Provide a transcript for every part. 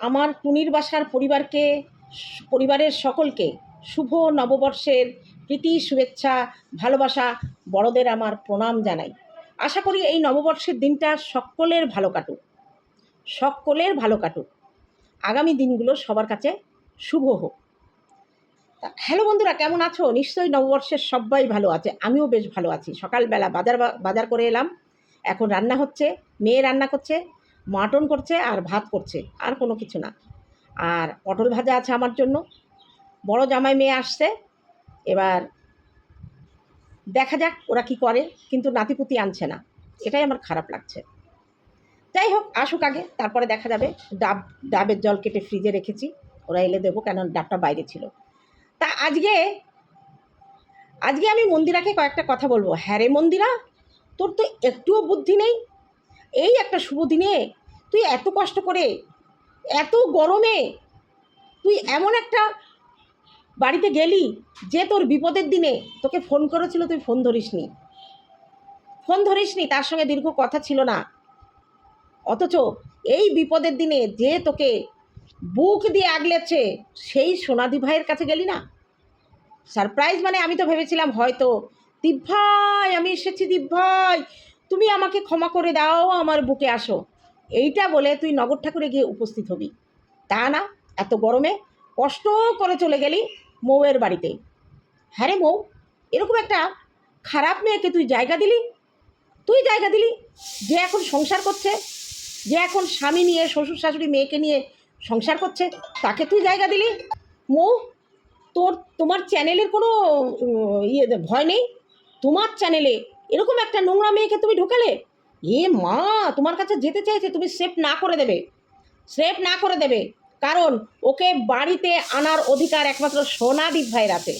আমার টুনির বাসার পরিবারকে, পরিবারের সকলকে শুভ নববর্ষের প্রীতি, শুভেচ্ছা, ভালোবাসা, বড়দের আমার প্রণাম জানাই। আশা করি এই নববর্ষের দিনটা সকলের ভালো কাটুক। সকলের ভালো কাটুক। আগামী দিনগুলো সবার কাছে শুভ হোক। হ্যালো বন্ধুরা, কেমন আছো? নিশ্চয়ই নববর্ষের সবাই ভালো আছে। আমিও বেশ ভালো আছি। সকালবেলা বাজার বাজার করে এলাম। এখন রান্না হচ্ছে, মেয়ে রান্না করছে মাটন করছে আর ভাত করছে, আর কোনো কিছু না। আর পটল ভাজা আছে আমার জন্য। বড় জামাই মেয়ে আসছে। এবার দেখা যাক ওরা কি করে, কিন্তু নাতিপুতি আনছে না। এটাই আমার খারাপ লাগছে। যাই হোক, আসুক আগে, তারপরে দেখা যাবে। ডাব, ডাবের জল কেটে ফ্রিজে রেখেছি। ওরা এলে দেবো কেন ডাবটা বাইরে ছিল। তা আজকে আজকে আমি মন্দিরাকে কয়েকটা কথা বলব। হ্যাঁ রে মন্দিরা, তোর তো একটুও বুদ্ধি নেই। এই একটা শুভ দিনে তুই এত কষ্ট করে, এত গরমে তুই এমন একটা বাড়িতে গেলি যে তোর বিপদের দিনে তোকে ফোন করেছিল, তুই ফোন ধরিসনি। ফোন ধরিসনি, তার সঙ্গে দীর্ঘ কথা ছিল না। অথচ এই বিপদের দিনে যে তোকে বুক দিয়ে আগলেছে, সেই সোনাদি ভাইয়ের কাছে গেলি না? সারপ্রাইজ মানে আমি তো ভেবেছিলাম হয়তো, দিব্যাই, আমি এসেছি দিব্যাই তুমি আমাকে ক্ষমা করে দাও, আমার বুকে আসো। এইটা বলে তুই নগর ঠাকুরে গিয়ে উপস্থিত হবি। তা না, এত গরমে কষ্ট করে চলে গেলি মৌয়ের বাড়িতে। হ্যাঁ রে মৌ, এরকম একটা খারাপ মেয়েকে তুই জায়গা দিলি? তুই জায়গা দিলি? যে এখন সংসার করছে, যে এখন স্বামী নিয়ে, শ্বশুর শাশুড়ি মেয়েকে নিয়ে সংসার করছে, তাকে তুই জায়গা দিলি? মৌ, তোর, তোমার চ্যানেলের কোনো ইয়ে ভয় নেই? তোমার চ্যানেলে এরকম একটা নোংরা মেয়েকে তুমি ঢোকালে? এ মা, তোমার কাছে যেতে চাইছে, তুমি সেভ না করে দেবে। সেভ না করে দেবে। কারণ ওকে বাড়িতে আনার অধিকার একমাত্র সোনা দীপ ভাইয়ের আছে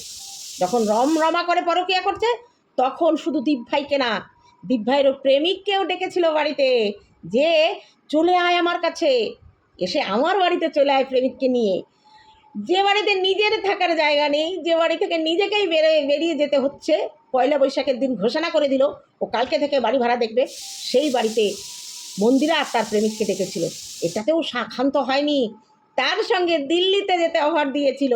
যখন রম রমা করে পরকিয়া করছে, তখন শুধু দীপ ভাইকে না, দীপ ভাইয়ের প্রেমিককেও ডেকেছিল বাড়িতে যে চলে আয় আমার কাছে। এসে আমার বাড়িতে চলে আয় প্রেমিককে নিয়ে। যে বাড়িতে নিজের থাকার জায়গা নেই, যে বাড়ি থেকে নিজেকেই বেরো, বেরিয়ে যেতে হচ্ছে পয়লা বৈশাখের দিন ঘোষণা করে দিল, ও কালকে থেকে বাড়ি ভাড়া দেখবে। সেই বাড়িতে মন্দিরা আর তার প্রেমিককে ডেকেছিল। এটাতেও ক্ষান্ত হয়নি। তার সঙ্গে দিল্লিতে যেতে অফার দিয়েছিল।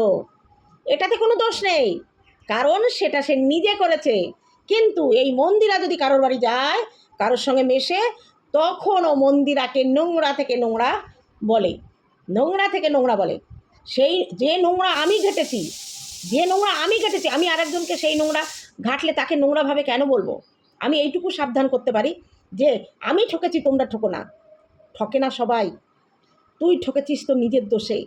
এটাতে কোনো দোষ নেই। কারণ সেটা সে নিজে করেছে। কিন্তু এই মন্দিরা যদি কারোর বাড়ি যায়, কারোর সঙ্গে মেশে, তখনও মন্দিরাকে নোংরা থেকে নোংরা বলে। নোংরা থেকে নোংরা বলে। সেই যে নোংরা আমি ঘেটেছি, যে নোংরা আমি ঘেটেছি, আমি আরেকজনকে সেই নোংরা ঘাটলে তাকে নোংরাভাবে কেন বলব? আমি এইটুকু সাবধান করতে পারি যে, আমি ঠকেছি, তোমরা ঠকো না। ঠকে না সবাই। তুই ঠকেছিস তো নিজের দোষে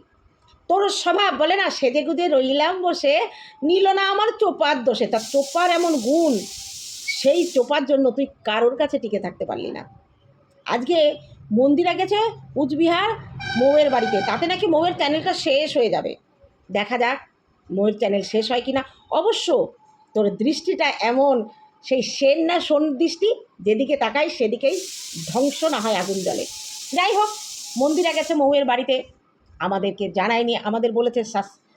তোর স্বভাব বলে না সেজে গুজে রইলাম বসে, নিল না আমার চোপার দোষে। তার চোপার এমন গুণ, সেই চোপার জন্য তুই কারোর কাছে টিকে থাকতে পারলি না। আজকে মন্দিরা গেছে কুচবিহার মৌয়ের বাড়িতে। তাতে নাকি মৌয়ের চ্যানেলটা শেষ হয়ে যাবে। দেখা যাক মৌয়ের চ্যানেল শেষ হয় কি না অবশ্য তোর দৃষ্টিটা এমন, সেই সেন না সোন দৃষ্টি, যেদিকে তাকাই সেদিকেই ধ্বংস না হয় আগুন জলে যাই হোক, মন্দিরা গেছে মৌয়ের বাড়িতে। আমাদেরকে জানায়নি, আমাদের বলেছে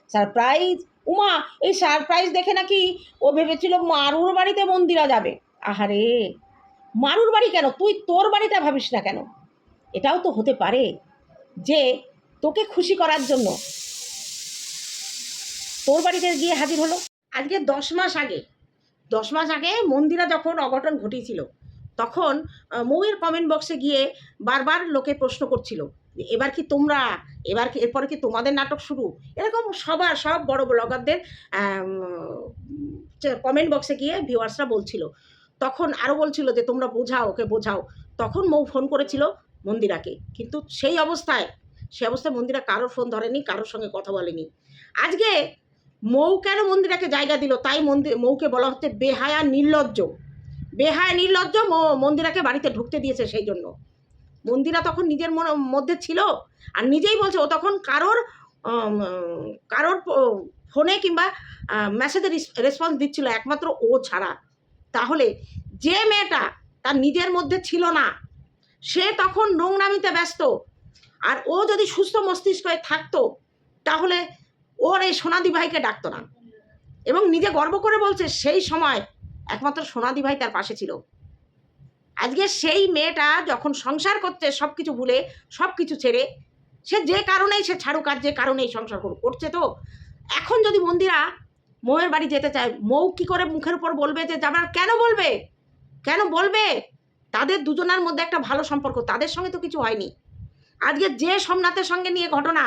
সারপ্রাইজ? উমা, এই সারপ্রাইজ দেখে নাকি ও ভেবেছিল মারুর বাড়িতে মন্দিরা যাবে। আহারে, মারুর বাড়ি কেন? তুই তোর বাড়িটা ভাবিস না কেন? এটাও তো হতে পারে যে তোকে খুশি করার জন্য তোর বাড়িতে গিয়ে হাজির হলো। আজকে দশ মাস আগে, দশ মাস আগে মন্দিরা যখন অঘটন ঘটিয়েছিল, তখন মৌয়ের কমেন্ট বক্সে গিয়ে বারবার লোকে প্রশ্ন করছিল এবার কি তোমরা, এবার কি, এরপরে কি তোমাদের নাটক শুরু? এরকম সবার, সব বড় ব্লগারদের কমেন্ট বক্সে গিয়ে ভিউয়ার্সরা বলছিল। তখন আরও বলছিল যে, তোমরা বোঝাও, ওকে বোঝাও। তখন মৌ ফোন করেছিল মন্দিরাকে। কিন্তু সেই অবস্থায় সে অবস্থায় মন্দিরা কারোর ফোন ধরেনি, কারোর সঙ্গে কথা বলেনি। আজকে মৌ কেন মন্দিরাকে জায়গা দিল? তাই মন্দির মৌকে বলা হচ্ছে বেহায়া নির্লজ্জ। বেহায়া নির্লজ্জ মন্দিরাকে বাড়িতে ঢুকতে দিয়েছে সেই জন্য। মন্দিরা তখন নিজের মধ্যে ছিল আর নিজেই বলছে ও তখন কারোর কারোর ফোনে কিংবা মেসেজের রেসপন্স দিচ্ছিল, একমাত্র ও ছাড়া। তাহলে যে মেয়েটা তার নিজের মধ্যে ছিল না, সে তখন নোংরামিতে ব্যস্ত। আর ও যদি সুস্থ মস্তিষ্ক থাকতো, তাহলে ওর এই সোনাদি ভাইকে ডাকতো না। এবং নিজে গর্ব করে বলছে, সেই সময় একমাত্র সোনাদি ভাই তার পাশে ছিল। আজকে সেই মেয়েটা যখন সংসার করছে সব কিছু ভুলে সব কিছু ছেড়ে, সে যে কারণেই সে ছাড়ুক আর যে কারণেই সংসার করছে তো? এখন যদি মন্দিরা মৌয়ের বাড়ি যেতে চায়, মৌ কী করে মুখের উপর বলবে যে যাবার কেন বলবে? কেন বলবে? তাদের দুজনার মধ্যে একটা ভালো সম্পর্ক, তাদের সঙ্গে তো কিছু হয়নি। আজকে যে সোমনাথের সঙ্গে নিয়ে ঘটনা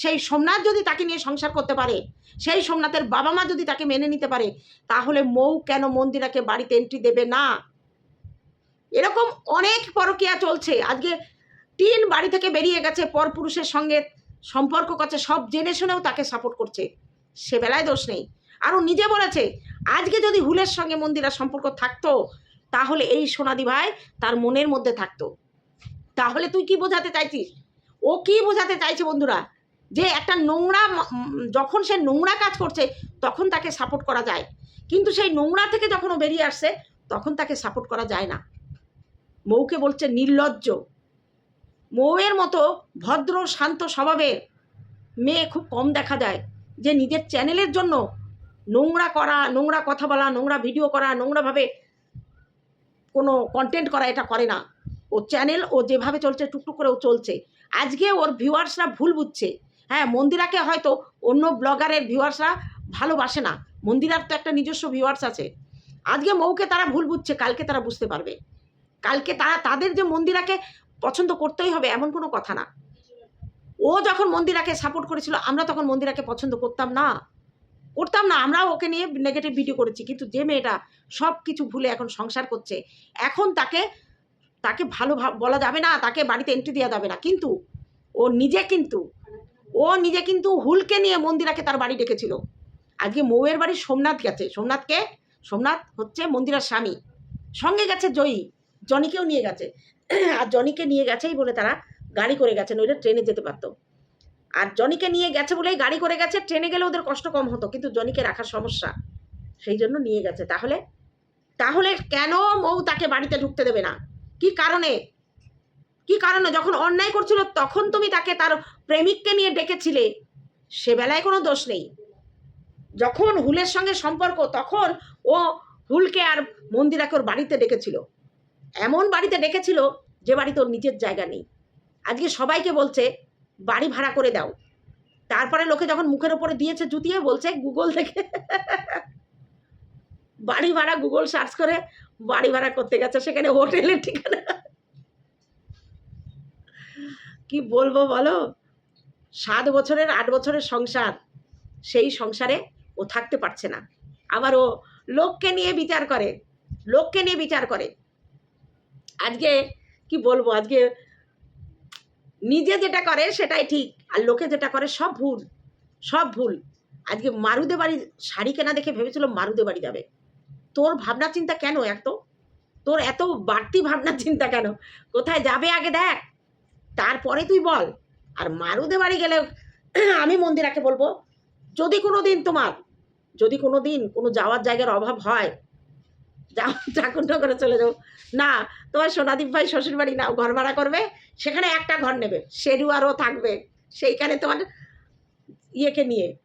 সেই সোমনাথ যদি তাকে নিয়ে সংসার করতে পারে, সেই সোমনাথের বাবা মা যদি তাকে মেনে নিতে পারে, তাহলে মৌ কেন মন্দিরাকে বাড়িতে এন্ট্রি দেবে না? এরকম অনেক পরকিয়া চলছে। আজকে টিন বাড়ি থেকে বেরিয়ে গেছে পরপুরুষের সঙ্গে সম্পর্ক করছে, সব জেনে শুনেও তাকে সাপোর্ট করছে। সে বেলায় দোষ নেই। আরও নিজে বলেছে, আজকে যদি হুলের সঙ্গে মন্দিরার সম্পর্ক থাকতো, তাহলে এই সোনাদি ভাই তার মনের মধ্যে থাকতো। তাহলে তুই কি বোঝাতে চাইছিস? ও কি বোঝাতে চাইছে বন্ধুরা? যে একটা নোংরা যখন সে নোংরা কাজ করছে, তখন তাকে সাপোর্ট করা যায়। কিন্তু সেই নোংরা থেকে যখন ও বেরিয়ে আসছে, তখন তাকে সাপোর্ট করা যায় না। মৌকে বলছে, নির্লজ্জ। মৌয়ের মতো ভদ্র, শান্ত স্বভাবের মেয়ে খুব কম দেখা যায় যে নিজের চ্যানেলের জন্য নোংরা করা, নোংরা কথা বলা, নোংরা ভিডিও করা, নোংরাভাবে কোনো কন্টেন্ট করা এটা করে না। ও চ্যানেল ও যেভাবে চলছে, টুকটুক করে ও চলছে। আজকে ওর ভিউয়ার্সরা ভুল বুঝছে। হ্যাঁ মন্দিরাকে হয়তো অন্য ব্লগারের ভিউয়ার্সরা ভালোবাসে না। মন্দিরার তো একটা নিজস্ব ভিউয়ার্স আছে। আজকে মৌকে তারা ভুল বুঝছে, কালকে তারা বুঝতে পারবে। কালকে তারা তাদের যে মন্দিরাকে পছন্দ করতেই হবে এমন কোনো কথা না। ও যখন মন্দিরাকে সাপোর্ট করেছিল, আমরা তখন মন্দিরাকে পছন্দ করতাম না। করতাম না, আমরাও ওকে নিয়ে নেগেটিভ ভিডিও করেছি। কিন্তু যে মেয়েটা সব কিছু ভুলে এখন সংসার করছে, এখন তাকে তাকে ভালো বলা যাবে না, তাকে বাড়িতে এন্ট্রি দেওয়া যাবে না। কিন্তু ও নিজে কিন্তু ও নিজে কিন্তু হুলকে নিয়ে মন্দিরাকে তার বাড়ি ডেকেছিল। আজকে মৌয়ের বাড়ি সোমনাথ গেছে। সোমনাথকে সোমনাথ হচ্ছে মন্দিরার স্বামী। সঙ্গে গেছে জয়ী। জনিকেও নিয়ে গেছে। আর জনিকে নিয়ে গেছেই বলে তারা গাড়ি করে গেছে, নইলে ট্রেনে যেতে পারতো। আর জনিকে নিয়ে গেছে বলেই গাড়ি করে গেছে, ট্রেনে গেলে ওদের কষ্ট কম হতো, কিন্তু জনিকে রাখার সমস্যা সেই জন্য নিয়ে গেছে। তাহলে তাহলে কেন মৌ তাকে বাড়িতে ঢুকতে দেবে না? কি কারণে? কি কারণে? যখন অন্যায় করছিল, তখন তুমি তাকে, তার প্রেমিককে নিয়ে ডেকেছিলে। সে বেলায় কোনো দোষ নেই। যখন হুলের সঙ্গে সম্পর্ক, তখন ও হুলকে আর মন্দিরাকে ওর বাড়িতে ডেকেছিল। এমন বাড়িতে ডেকেছিল যে বাড়িতে ওর নিজের জায়গা নেই। আজকে সবাইকে বলছে, বাড়ি ভাড়া করে দাও। তারপরে লোকে যখন মুখের ওপরে দিয়েছে জুতিয়ে, বলছে, গুগল থেকে বাড়ি ভাড়া গুগল সার্চ করে বাড়ি ভাড়া করতে গেছে। সেখানে হোটেলের ঠিকানা কি বলব বলো? সাত বছরের, আট বছরের সংসার, সেই সংসারে ও থাকতে পারছে না। আবার ও লোককে নিয়ে বিচার করে, লোককে নিয়ে বিচার করে। আজকে কি বলব? আজকে নিজে যেটা করে সেটাই ঠিক, আর লোকে যেটা করে সব ভুল সব ভুল। আজকে মারুদে বাড়ি শাড়ি কেনা দেখে ভেবেছিল মারুদে বাড়ি যাবে। তোর ভাবনা চিন্তা কেন এত? তোর এত বাড়তি ভাবনা চিন্তা কেন? কোথায় যাবে আগে দেখ। তারপরে তুই বল। আর মারুদে বাড়ি গেলে আমি মন্দিরাকে বলব, যদি কোনো দিন তোমার, যদি কোনো দিন কোনো যাওয়ার জায়গার অভাব হয়, যাও, ঠাকুরনগরে চলে যাও। না, তোমার সোনাদীপ ভাই শ্বশুর বাড়ি নাও, ঘর ভাড়া করবে, সেখানে একটা ঘর নেবে শেরু আরও থাকবে, সেইখানে তোমার ইয়েকে নিয়ে,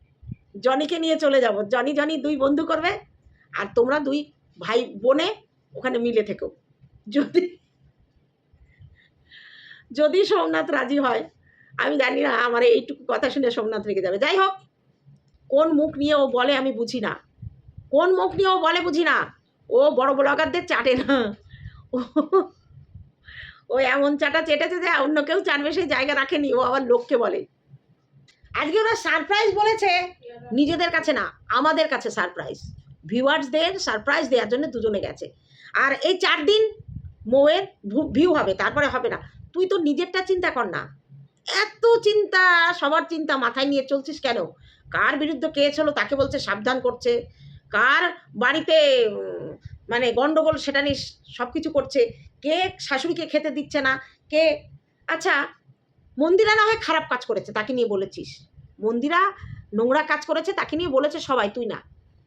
জনিকে নিয়ে চলে যাব। জনি জনি দুই বন্ধু করবে, আর তোমরা দুই ভাই বোনে ওখানে মিলে থেকো। যদি যদি সোমনাথ রাজি হয়, আমি জানি না আমার এইটুকু কথা শুনে সোমনাথ রেগে যাবে। যাই হোক, কোন মুখ নিয়ে ও বলে আমি বুঝি না। কোন মুখ নিয়ে ও বলে বুঝি না? ও বড় ব্লগারদের চাটে না। ও- এমন চাটা চেটেছে যে অন্য কেউ চাটবে সেই জায়গা রাখেনি। ও আবার লোককে বলে। আজকে ওরা সারপ্রাইজ বলেছে, নিজেদের কাছে না, আমাদের কাছে সারপ্রাইজ ভিউয়ার্সদের সারপ্রাইজ দেওয়ার জন্য দুজনে গেছে। আর এই চার দিন মৌয়ের ভিউ হবে, তারপরে হবে না। তুই তো নিজেরটা চিন্তা কর না। এত চিন্তা, সবার চিন্তা মাথায় নিয়ে চলছিস কেন? কার বিরুদ্ধে কে হলো তাকে বলছে সাবধান করছে। কার বাড়িতে মানে গন্ডগোল সেটা নিয়ে সব কিছু করছে। কে শাশুড়িকে খেতে দিচ্ছে না? কে আচ্ছা মন্দিরা না হয় খারাপ কাজ করেছে তাকে নিয়ে বলেছিস? মন্দিরা নোংরা কাজ করেছে তাকে নিয়ে বলেছে সবাই, তুই না।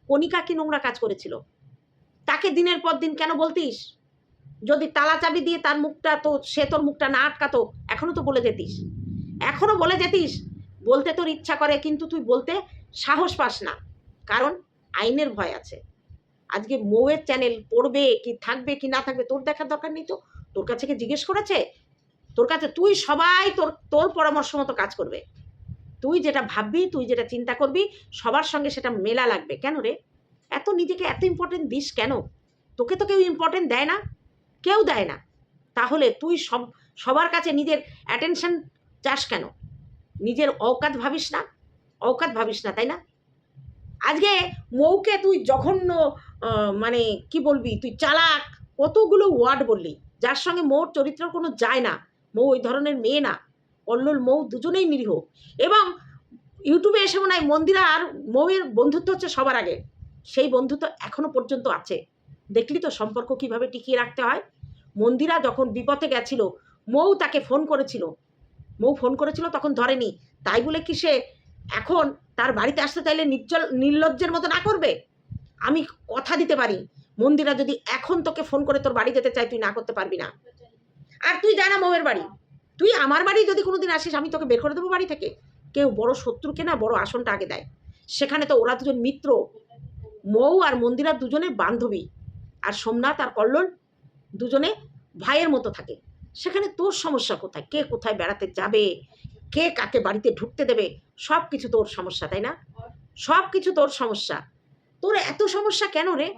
কণিকা কি নোংরা কাজ করেছিল? তাকে দিনের পর দিন কেন বলতিস? যদি তালা চাবি দিয়ে তার মুখটা তো, সে তোর মুখটা না আটকাতো, এখনও তো বলে যেতিস। এখনও বলে যেতিস, বলতে তোর ইচ্ছা করে, কিন্তু তুই বলতে সাহস পাস না। কারণ আইনের ভয় আছে। আজকে মৌয়ের চ্যানেল পড়বে কি থাকবে কি না থাকবে, তোর দেখার দরকার নেই তো। তোর কাছে কি জিজ্ঞেস করেছে? তোর কাছে তুই সবাই তোর তোর পরামর্শ মতো কাজ করবে। তুই যেটা ভাববি, তুই যেটা চিন্তা করবি, সবার সঙ্গে সেটা মেলা লাগবে। কেন রে? এত নিজেকে এত ইম্পর্টেন্ট দিস কেন? তোকে তো কেউ ইম্পর্টেন্ট দেয় না। কেউ দেয় না। তাহলে তুই সব, সবার কাছে নিজের অ্যাটেনশন চাস কেন? নিজের অকাত ভাবিস না? অকাত ভাবিস না, তাই না? আজকে মৌকে তুই জঘন্য মানে কি বলবি, তুই চালাক, কতগুলো ওয়ার্ড বললি, যার সঙ্গে মৌর চরিত্র কোনো যায় না। মৌ ওই ধরনের মেয়ে না। অল্লল মৌ দুজনেই নিরীহ। এবং ইউটিউবে এসে মনে হয় মন্দিরা আর মৌয়ের বন্ধুত্ব হচ্ছে সবার আগে। সেই বন্ধুত্ব এখনও পর্যন্ত আছে। দেখলি তো সম্পর্ক কীভাবে টিকিয়ে রাখতে হয়? মন্দিরা যখন বিপথে গেছিল, মৌ তাকে ফোন করেছিল। মৌ ফোন করেছিল তখন ধরেনি। তাই বলে কি সে এখন তার বাড়িতে আসতে চাইলে নির্জল, নির্লজ্জের মতো না করবে? আমি কথা দিতে পারি। মন্দিরা যদি এখন তোকে ফোন করে তোর বাড়ি যেতে চাই তুই না করতে পারবি না। আর তুই জানা মৌয়ের বাড়ি। তুই আমার বাড়ি যদি কোনোদিন আসিস, আমি তোকে বের করে দেবো বাড়ি থেকে। কেউ বড় শত্রুকে না বড় আসনটা আগে দেয়। সেখানে তো ওরা দুজন মিত্র। মৌ আর মন্দিরা দুজনে বান্ধবী। আর সোমনাথ আর কল্লোল দুজনে ভাইয়ের মতো থাকে। সেখানে তোর সমস্যা কোথায়? কে কোথায় বেড়াতে যাবে? কে কাকে বাড়িতে ঢুকতে দেবে? সব কিছু তোর সমস্যা, তাই না? সব কিছু তোর সমস্যা। তোর এত সমস্যা কেন রে?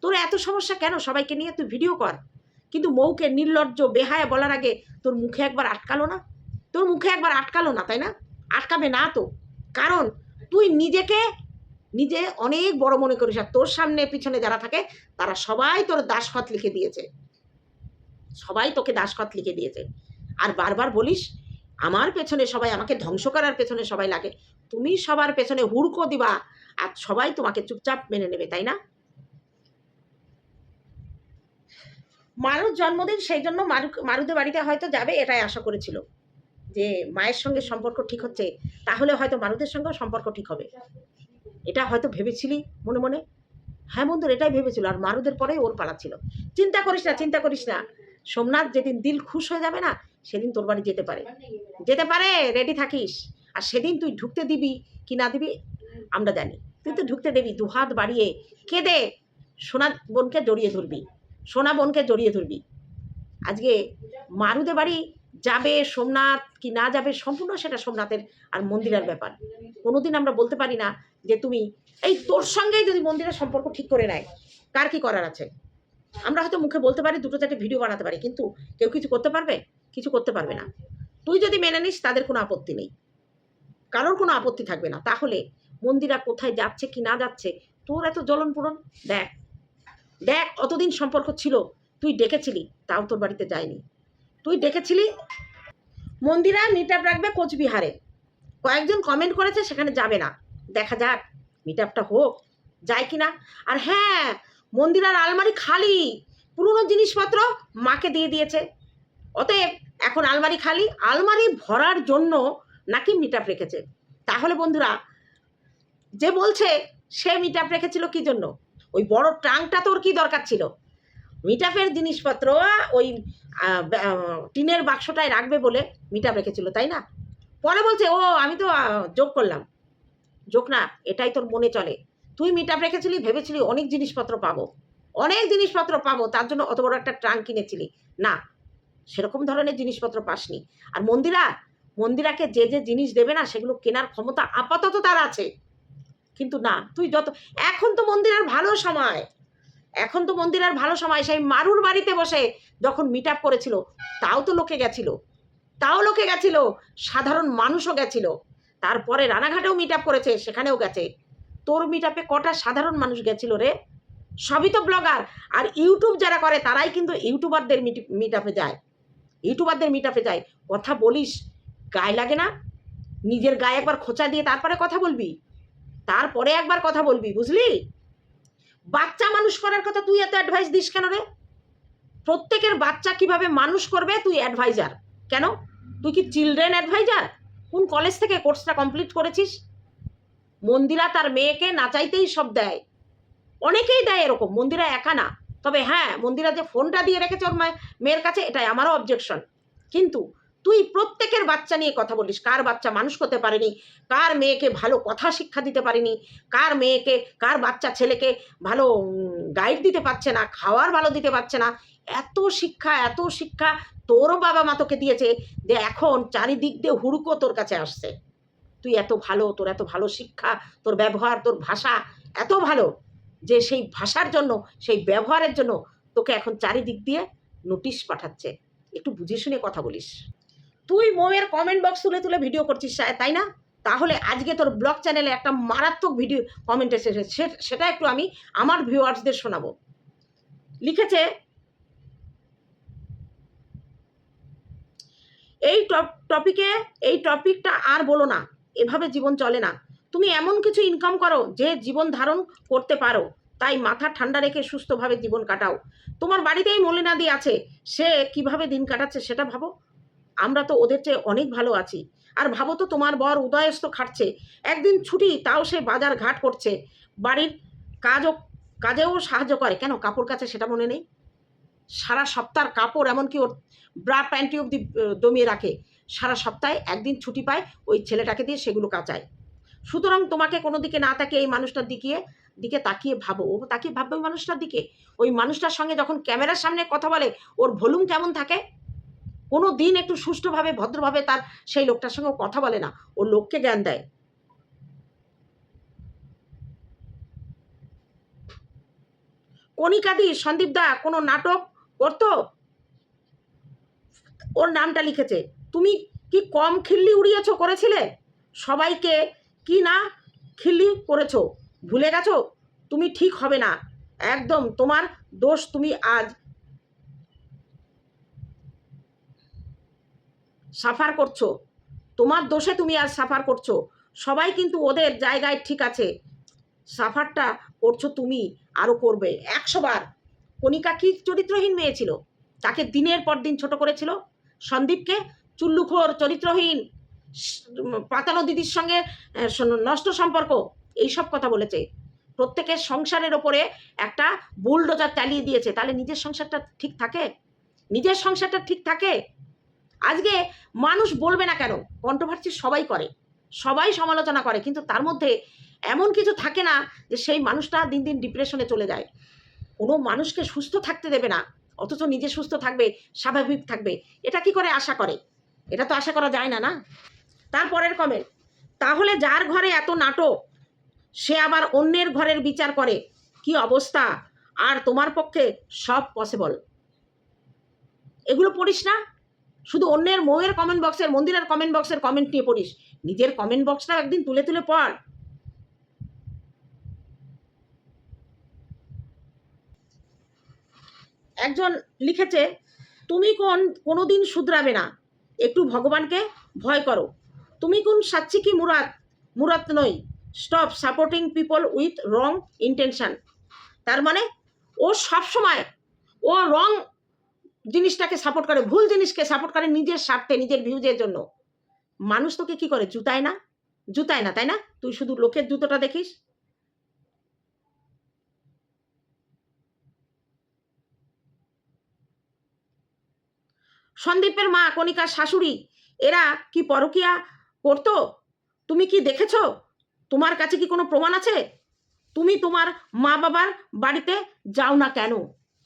তোর এত সমস্যা কেন? সবাইকে নিয়ে তুই ভিডিও কর। কিন্তু মৌকে নির্লজ্জ, বেহায়া বলার আগে তোর মুখে একবার আটকালো না? তোর মুখে একবার আটকালো না, তাই না? আটকাবে না তো। কারণ তুই নিজেকে নিজে অনেক বড় মনে করিস আর তোর সামনে পিছনে যারা থাকে, তারা সবাই তোর দাসখত লিখে দিয়েছে। সবাই তোকে দাসখত লিখে দিয়েছে। আর বারবার বলিস, আমার পেছনে সবাই আমাকে ধ্বংস করার পেছনে সবাই লাগে। তুমি সবার পেছনে হুড়কো দিবা আর সবাই তোমাকে চুপচাপ মেনে নেবে, তাই না? মারুর জন্মদিন সেই জন্য মারু মারুদের বাড়িতে হয়তো যাবে, এটাই আশা করেছিল। যে মায়ের সঙ্গে সম্পর্ক ঠিক হচ্ছে, তাহলে হয়তো মারুদের সঙ্গেও সম্পর্ক ঠিক হবে। এটা হয়তো ভেবেছিলি মনে মনে? হ্যাঁ বন্ধুর, এটাই ভেবেছিল আর মারুদের পরেই ওর পালা ছিল। চিন্তা করিস না, চিন্তা করিস না। সোমনাথ যেদিন দিল খুশ হয়ে যাবে না, সেদিন তোর বাড়ি যেতে পারে। যেতে পারে রেডি থাকিস। আর সেদিন তুই ঢুকতে দিবি কি না দিবি, আমরা জানি। তুই তো ঢুকতে দিবি, দুহাত বাড়িয়ে কেঁদে সোনা বোনকে জড়িয়ে ধরবি। সোনা বোনকে জড়িয়ে ধরবি। আজকে মারুদে বাড়ি যাবে সোমনাথ কি না যাবে সম্পূর্ণ সেটা সোমনাথের আর মন্দিরের ব্যাপার। কোনোদিন আমরা বলতে পারি না যে তুমি এই তোর সঙ্গেই যদি মন্দিরের সম্পর্ক ঠিক করে নেয় কার কি করার আছে? আমরা হয়তো মুখে বলতে পারি দুটো চারটে ভিডিও বানাতে পারি কিন্তু কেউ কিছু করতে পারবে? কিছু করতে পারবে না। তুই যদি মেনে নিস তাদের কোনো আপত্তি নেই। কারোর কোনো আপত্তি থাকবে না। তাহলে মন্দিরা কোথায় যাচ্ছে কি না যাচ্ছে তোর এত জ্বলন পূরণ দেখ। দেখ অতদিন সম্পর্ক ছিল তুই ডেকেছিলি তাও তোর বাড়িতে যায়নি। তুই ডেকেছিলি মন্দিরা মিট রাখবে কোচবিহারে। কয়েকজন কমেন্ট করেছে, সেখানে যাবে না। দেখা যাক মিট হোক, যায় কি না? আর হ্যাঁ মন্দিরার আলমারি খালি। পুরনো জিনিসপত্র মাকে দিয়ে দিয়েছে। অতএব, এখন আলমারি খালি। আলমারি ভরার জন্য নাকি মিট রেখেছে। তাহলে বন্ধুরা, যে বলছে সে মিট রেখেছিল কি জন্য? ওই বড় ট্রাঙ্কটা তোর কি দরকার ছিল? মিট আপের জিনিসপত্র, ওই টিনের বাক্সটায় রাখবে বলে মিট আপ রেখেছিল, তাই না? পরে বলছে, ও, আমি তো যোগ করলাম। যোগ না, এটাই তোর মনে চলে। তুই মিট আপ রেখেছিলি, ভেবেছিলি অনেক জিনিসপত্র পাবো। অনেক জিনিসপত্র পাবো, তার জন্য অত বড় একটা ট্রাঙ্ক কিনেছিলি। না, সেরকম ধরনের জিনিসপত্র পাসনি। আর মন্দিরা, মন্দিরাকে যে যে জিনিস দেবে না, সেগুলো কেনার ক্ষমতা আপাতত তার আছে। কিন্তু না, তুই যত, এখন তো মন্দিরের ভালো সময়। এখন তো মন্দিরের ভালো সময়, সেই মারুর বাড়িতে বসে যখন মিট আপ করেছিল, তাও তো লোকে গেছিল। তাও লোকে গেছিল, সাধারণ মানুষও গেছিল। তারপরে রানাঘাটেও মিট আপ করেছে, সেখানেও গেছে। তোর মিট আপে কটা সাধারণ মানুষ গেছিল রে? সবই তো ব্লগার আর ইউটিউব যারা করে, তারাই কিন্তু ইউটিউবারদের মিট মিট আপে যায়। ইউটিউবারদের মিট আপে যায়। কথা বলিস, গায়ে লাগে না? নিজের গায়ে একবার খোঁচা দিয়ে তারপরে কথা বলবি? তারপরে একবার কথা বলবি, বুঝলি? বাচ্চা মানুষ করার কথা তুই এত অ্যাডভাইস দিস কেন রে? প্রত্যেকের বাচ্চা কীভাবে মানুষ করবে তুই অ্যাডভাইজার কেন? তুই কি চিলড্রেন অ্যাডভাইজার কোন কলেজ থেকে কোর্সটা কমপ্লিট করেছিস? মন্দিরা তার মেয়েকে না চাইতেই সব দেয়। অনেকেই দেয় এরকম, মন্দিরা একা না। তবে হ্যাঁ মন্দিরা যে ফোনটা দিয়ে রেখেছে ওর মেয়ের কাছে, এটাই আমারও অবজেকশন কিন্তু তুই প্রত্যেকের বাচ্চা নিয়ে কথা বলিস। কার বাচ্চা মানুষ করতে পারেনি? কার মেয়েকে ভালো কথা শিক্ষা দিতে পারেনি? কার মেয়েকে, কার বাচ্চা ছেলেকে ভালো গাইড দিতে পারছে না, খাওয়ার ভালো দিতে পারছে না? এত শিক্ষা এত শিক্ষা তোরও বাবা মা তোকে দিয়েছে যে এখন চারিদিক দিয়ে হুড়কো তোর কাছে আসছে। তুই এত ভালো, তোর এত ভালো শিক্ষা, তোর ব্যবহার, তোর ভাষা এত ভালো যে সেই ভাষার জন্য, সেই ব্যবহারের জন্য তোকে এখন চারিদিক দিয়ে নোটিশ পাঠাচ্ছে। একটু বুঝে শুনে কথা বলিস। তুই মোয়ের কমেন্ট বক্স তুলে তুলে ভিডিও করছিস তাই না? তাহলে আজকে তোর ব্লগ চ্যানেলে একটা মারাত্মক ভিডিও কমেন্ট এসেছে। সেটা একটু আমি আমার ভিউয়ার্সদের শোনাবো। লিখেছে, এই টপ টপিকে এই টপিকটা আর বলো না, এভাবে জীবন চলে না। তুমি এমন কিছু ইনকাম করো যে জীবন ধারণ করতে পারো, তাই মাথা ঠান্ডা রেখে সুস্থভাবে জীবন কাটাও। তোমার বাড়িতেই মলিনাদি আছে, সে কীভাবে দিন কাটাচ্ছে সেটা ভাবো? আমরা তো ওদের চেয়ে অনেক ভালো আছি। আর ভাবো তো তোমার বর উদয়স্ত খাটছে। একদিন ছুটি তাও সে বাজার ঘাট করছে। বাড়ির কাজও কাজেও সাহায্য করে। কেন? কাপড় কাছে সেটা মনে নেই? সারা সপ্তাহের কাপড় এমনকি ওর ব্রা প্যান্টি আহ, দমিয়ে রাখে। সারা সপ্তাহে একদিন ছুটি পায় ওই ছেলেটাকে দিয়ে সেগুলো কাচায়। সুতরাং তোমাকে কোনো দিকে না তাকিয়ে এই মানুষটার দিকে দিকে তাকিয়ে ভাবো। ও তাকিয়ে ভাববে ওই মানুষটার দিকে? ওই মানুষটার সঙ্গে যখন ক্যামেরার সামনে কথা বলে ওর ভলিউম কেমন থাকে? কোনো দিন একটু সুষ্ঠুভাবে, ভদ্রভাবে তার সেই লোকটার সঙ্গে কথা বলে না। ও লোককে জ্ঞান দেয়। কণিকাদি সন্দীপ দা, কোনো নাটক করতো? ওর নামটা লিখেছে। তুমি কি কম খিল্লি উড়িয়েছ করেছিলে? সবাইকে কি না খিল্লি করেছ? ভুলে গেছো? তুমি ঠিক হবে না। একদম তোমার দোষ তুমি আজ সাফার করছ। তোমার দোষে তুমি আজ সাফার করছ। সবাই কিন্তু ওদের জায়গায় ঠিক আছে। সাফারটা করছ তুমি, আরও করবে। একশো বার। কণিকা কি চরিত্রহীন মেয়ে ছিল? তাকে দিনের পর দিন ছোট করেছিল? সন্দীপকে চুল্লুখোর চরিত্রহীন পাতানো দিদির সঙ্গে নষ্ট সম্পর্ক, এইসব কথা বলেছে। প্রত্যেকের সংসারের ওপরে একটা বুলডোজার চালিয়ে দিয়েছে। তাহলে নিজের সংসারটা ঠিক থাকে? নিজের সংসারটা ঠিক থাকে? আজকে মানুষ বলবে না কেন? কন্ট্রোভার্সি সবাই করে, সবাই সমালোচনা করে, কিন্তু তার মধ্যে এমন কিছু থাকে না যে সেই মানুষটা দিন দিন ডিপ্রেশনে চলে যায়। কোনো মানুষকে সুস্থ থাকতে দেবে না, অথচ নিজে সুস্থ থাকবে, স্বাভাবিক থাকবে। এটা কি করে আশা করে? এটা তো আশা করা যায় না না? তারপরের কমেন্ট তাহলে যার ঘরে এত নাটক, সে আবার অন্যের ঘরের বিচার করে। কি অবস্থা? আর তোমার পক্ষে সব পসিবল এগুলো পড়িস না? শুধু অন্যের মৌয়ের কমেন্ট বক্সের মন্দিরের কমেন্ট বক্সের কমেন্ট নিয়ে পড়িস। নিজের কমেন্ট বক্সটা একদিন তুলে তুলে পড়। একজন লিখেছে, তুমি কোন, কোনোদিন শুধরাবে না। একটু ভগবানকে ভয় করো। তুমি কোন সাচ্ছি কি মুরাদ মুরাদ নই। Stop supporting people with wrong intention. তার মানে ও সব সময় ও রং জিনিসটাকে সাপোর্ট করে, ভুল জিনিসকে সাপোর্ট করে নিজের স্বার্থে, নিজের ভিউজের জন্য। মানুষ তোকে কি করে? জুতায় না? জুতায় না, তাই না? তুই শুধু লোকের জুতোটা দেখিস। সন্দীপের মা, কণিকার শাশুড়ি, এরা কি পরকিয়া করতো? তুমি কি দেখেছ? তোমার কাছে কি কোনো প্রমাণ আছে? তুমি তোমার মা বাবার বাড়িতে যাও না কেন?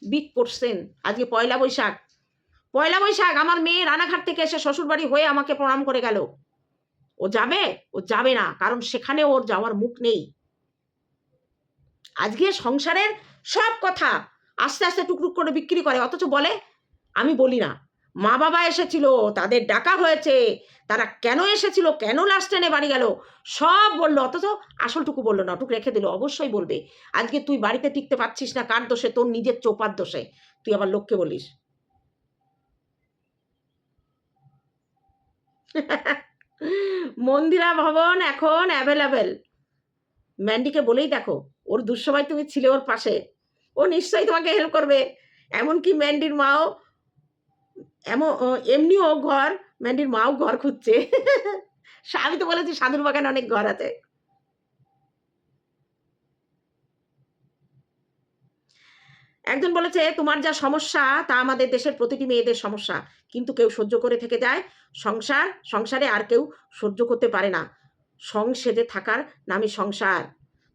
বিগ পড়ছেন আজকে পয়লা বৈশাখ। পয়লা বৈশাখ, আমার মেয়ে রানাঘাট থেকে এসে শ্বশুরবাড়ি হয়ে আমাকে প্রণাম করে গেল। ও যাবে? ও যাবে না, কারণ সেখানে ওর যাওয়ার মুখ নেই। আজকে সংসারের সব কথা আস্তে আস্তে টুকরুক করে বিক্রি করে, অথচ বলে, আমি বলি না। মা বাবা এসেছিল, তাদের ডাকা হয়েছে। তারা কেন এসেছিল, কেন লাস্ট ট্রেনে বাড়ি গেল, সব বলল। অথচ আসলটুকু বলল না ওটুকু রেখে দিল, অবশ্যই বলবে। আজকে তুই বাড়িতে টিকতে পারছিস না, কার দোষে? তোর নিজের চোপার দোষে। তুই আবার লোককে বলিস। মন্দিরা ভবন এখন অ্যাভেলেবেল। ম্যান্ডিকে বলেই দেখো, ওর দুঃসময় তুমি ছিলে ওর পাশে। ও নিশ্চয়ই তোমাকে হেল্প করবে। এমনকি ম্যান্ডির মাও এমন এমনিও ঘর, ম্যান্ডির মাও ঘর খুঁজছে। আমি তো বলেছি সাধুর বাগানে অনেক ঘর আছে। একজন বলেছে, তোমার যা সমস্যা, তা আমাদের দেশের প্রতিটি মেয়েদের সমস্যা। কিন্তু কেউ সহ্য করে থেকে যায়, সংসার, সংসারে আর কেউ সহ্য করতে পারে না। সংসেদে থাকার নামই সংসার।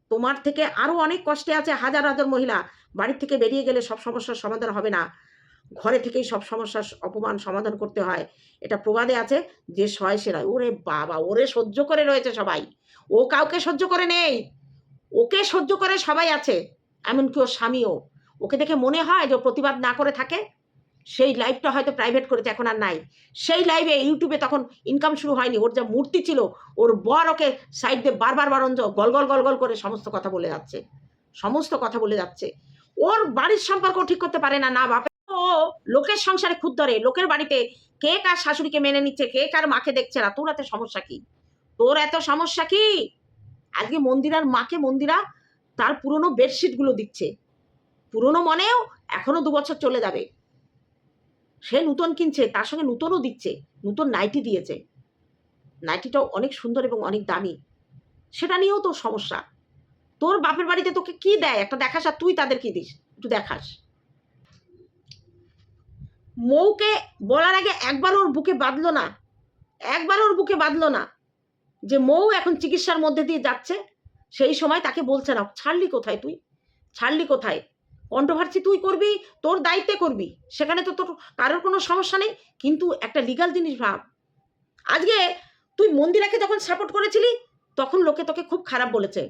তোমার থেকে আরও অনেক কষ্টে আছে হাজার হাজার মহিলা। বাড়ির থেকে বেরিয়ে গেলে সব সমস্যার সমাধান হবে না। ঘরে থেকেই সব সমস্যার অপমান সমাধান করতে হয়। এটা প্রবাদে আছে যে সয় সে নয় ওরে বাবা, ওরে সহ্য করে রয়েছে সবাই। ও কাউকে সহ্য করে নেই। ওকে সহ্য করে সবাই আছে, এমনকি ওর স্বামীও। ওকে দেখে মনে হয় যে প্রতিবাদ না করে থাকে। সেই লাইভটা হয়তো প্রাইভেট করেছে, এখন আর নাই। সেই লাইভে ইউটিউবে তখন ইনকাম শুরু হয়নি। ওর যা মূর্তি ছিল, ওর বর ওকে সাইড দিয়ে বারবার বারঞ্জ গল গল গল গল করে সমস্ত কথা বলে যাচ্ছে। সমস্ত কথা বলে যাচ্ছে। ওর বাড়ির সম্পর্ক ঠিক করতে পারে না না বাপে লোকের সংসারে খুদ ধরে, লোকের বাড়িতে কে কার শাশুড়িকে মেনে নিচ্ছে, কে কার মাকে দেখছে না, তোর এত সমস্যা কি? তোর এত সমস্যা কি? আজকে মন্দিরার মাকে মন্দিরা তার পুরনো বেডশিটগুলো দিচ্ছে। পুরনো মনেও এখনও দু বছর চলে যাবে। সে নূতন কিনছে, তার সঙ্গে নূতনও দিচ্ছে, নূতন নাইটি দিয়েছে। নাইটিটাও অনেক সুন্দর এবং অনেক দামি। সেটা নিয়েও তোর সমস্যা। তোর বাপের বাড়িতে তোকে কি দেয়? একটা দেখাস আর তুই তাদের কি দিস? একটু দেখাস। মৌকে বলার আগে একবার ওর বুকে বাঁধলো না, একবার ওর বুকে বাঁধলো না যে মৌ এখন চিকিৎসার মধ্যে দিয়ে যাচ্ছে। সেই সময় তাকে বলছে না ছাড়লি কোথায় তুই? ছাড়লি কোথায়? কন্ট্রোভার্সি তুই করবি? তোর দায়িত্বে করবি? সেখানে তো তোর, কারোর কোনো সমস্যা নেই? কিন্তু একটা লিগাল জিনিস ভাব। আজকে তুই মন্দিরাকে যখন সাপোর্ট করেছিলি, তখন লোকে তোকে খুব খারাপ বলেছে।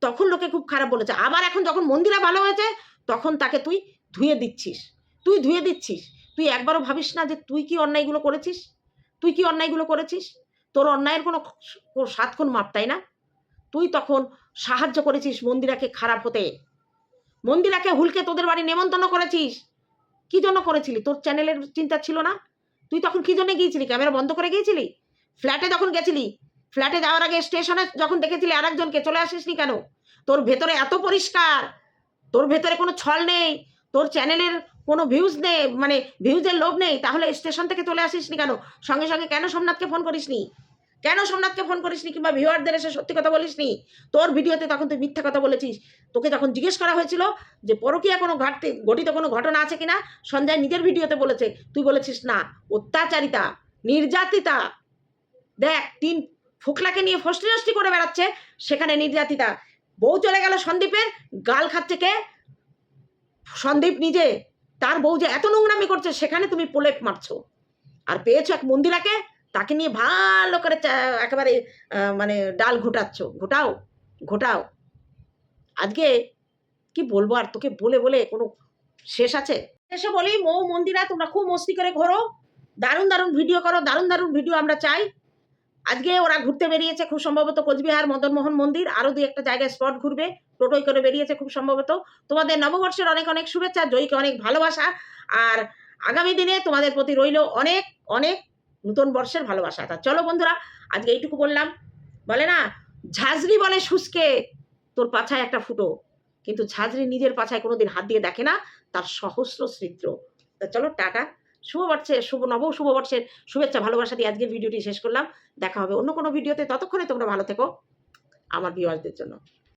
তখন লোকে খুব খারাপ বলেছে। আবার এখন যখন মন্দিরা ভালো হয়েছে, তখন তাকে তুই ধুয়ে দিচ্ছিস। তুই ধুয়ে দিচ্ছিস। তুই একবারও ভাবিস না যে তুই কি অন্যায়গুলো করেছিস? তুই কি অন্যায়গুলো করেছিস? তোর অন্যায়ের কোনো সাত কোন মাপ, তাই না? তুই তখন সাহায্য করেছিস মন্দিরাকে খারাপ হতে। মন্দিরাকে হুলকে তোদের বাড়ি নেমন্তন্ন করেছিস। কি জন্য করেছিলি? তোর চ্যানেলের চিন্তা ছিল না? তুই তখন কি জন্য গিয়েছিলি? ক্যামেরা বন্ধ করে গিয়েছিলি? ফ্ল্যাটে যখন গেছিলি, ফ্ল্যাটে যাওয়ার আগে স্টেশনে যখন দেখেছিলি আরেকজনকে, চলে আসিসনি কেন? তোর ভেতরে এত পরিষ্কার, তোর ভেতরে কোনো ছল নেই, তোর চ্যানেলের কোনো ভিউজ নেই মানে ভিউজের লোভ নেই, তাহলে স্টেশন থেকে চলে আসিসনি কেন? সঙ্গে সঙ্গে কেন সোমনাথকে ফোন করিসনি? কেন সোমনাথকে ফোন করিসনি কিংবা ভিউয়ারদের এসে সত্যি কথা বলিসনি? তোর ভিডিওতে তখন তুই মিথ্যা কথা বলেছিস। তোকে যখন জিজ্ঞেস করা হয়েছিল যে পরকীয়া কোনো ঘাটতে ঘটিত কোনো ঘটনা আছে কিনা, সঞ্জয় নিজের ভিডিওতে বলেছে, তুই বলেছিস না, অত্যাচারিতা, নির্যাতিতা। দেখ, তিন ফোকলাকে নিয়ে ফষ্টি নষ্টি করে বেড়াচ্ছে সেখানে নির্যাতিতা। বউ চলে গেল সন্দীপের, গাল খাচ্ছে কে? সন্দীপ নিজে। তার বউ যে এত নোংরামি করছে, সেখানে তুমি প্রলেপ মারছো। আর পেয়েছ এক মন্দিরাকে, তাকে নিয়ে ভালো করে একেবারে মানে ডাল ঘোটাচ্ছ। ঘোটাও ঘোটাও। আজকে কি বলব আর তোকে বলে বলে কোনো শেষ আছে? শেষে বলি, মৌ মন্দিরা, তোমরা খুব মস্তি করে ঘোরো। দারুণ দারুণ ভিডিও করো, দারুণ দারুণ ভিডিও আমরা চাই। আজকে ওরা ঘুরতে বেরিয়েছে খুব সম্ভবত কোচবিহার, মদনমোহন মন্দির আরও দুই একটা জায়গায় স্পট ঘুরবে টোটোই করে বেরিয়েছে খুব সম্ভবত। তোমাদের নববর্ষের অনেক অনেক শুভেচ্ছা, জয়ীকে অনেক ভালোবাসা, আর আগামী দিনে তোমাদের প্রতি রইল অনেক অনেক নূতন বর্ষের ভালোবাসা। তা চলো বন্ধুরা, আজকে এইটুকু বললাম। বলে না, ঝাঁঝরি বলে শুষ্কে, তোর পাছায় একটা ফুটো। কিন্তু ঝাঁঝরি নিজের পাছায় কোনোদিন হাত দিয়ে দেখে না, তার সহস্র চিত্র তা চলো, টাটা। শুভবর্ষে, শুভ নব শুভবর্ষের শুভেচ্ছা, ভালোবাসা দিয়ে আজকের ভিডিওটি শেষ করলাম। দেখা হবে অন্য কোনো ভিডিওতে ততক্ষণে তোমরা ভালো থেকো আমার ভিউয়ার্সদের জন্য।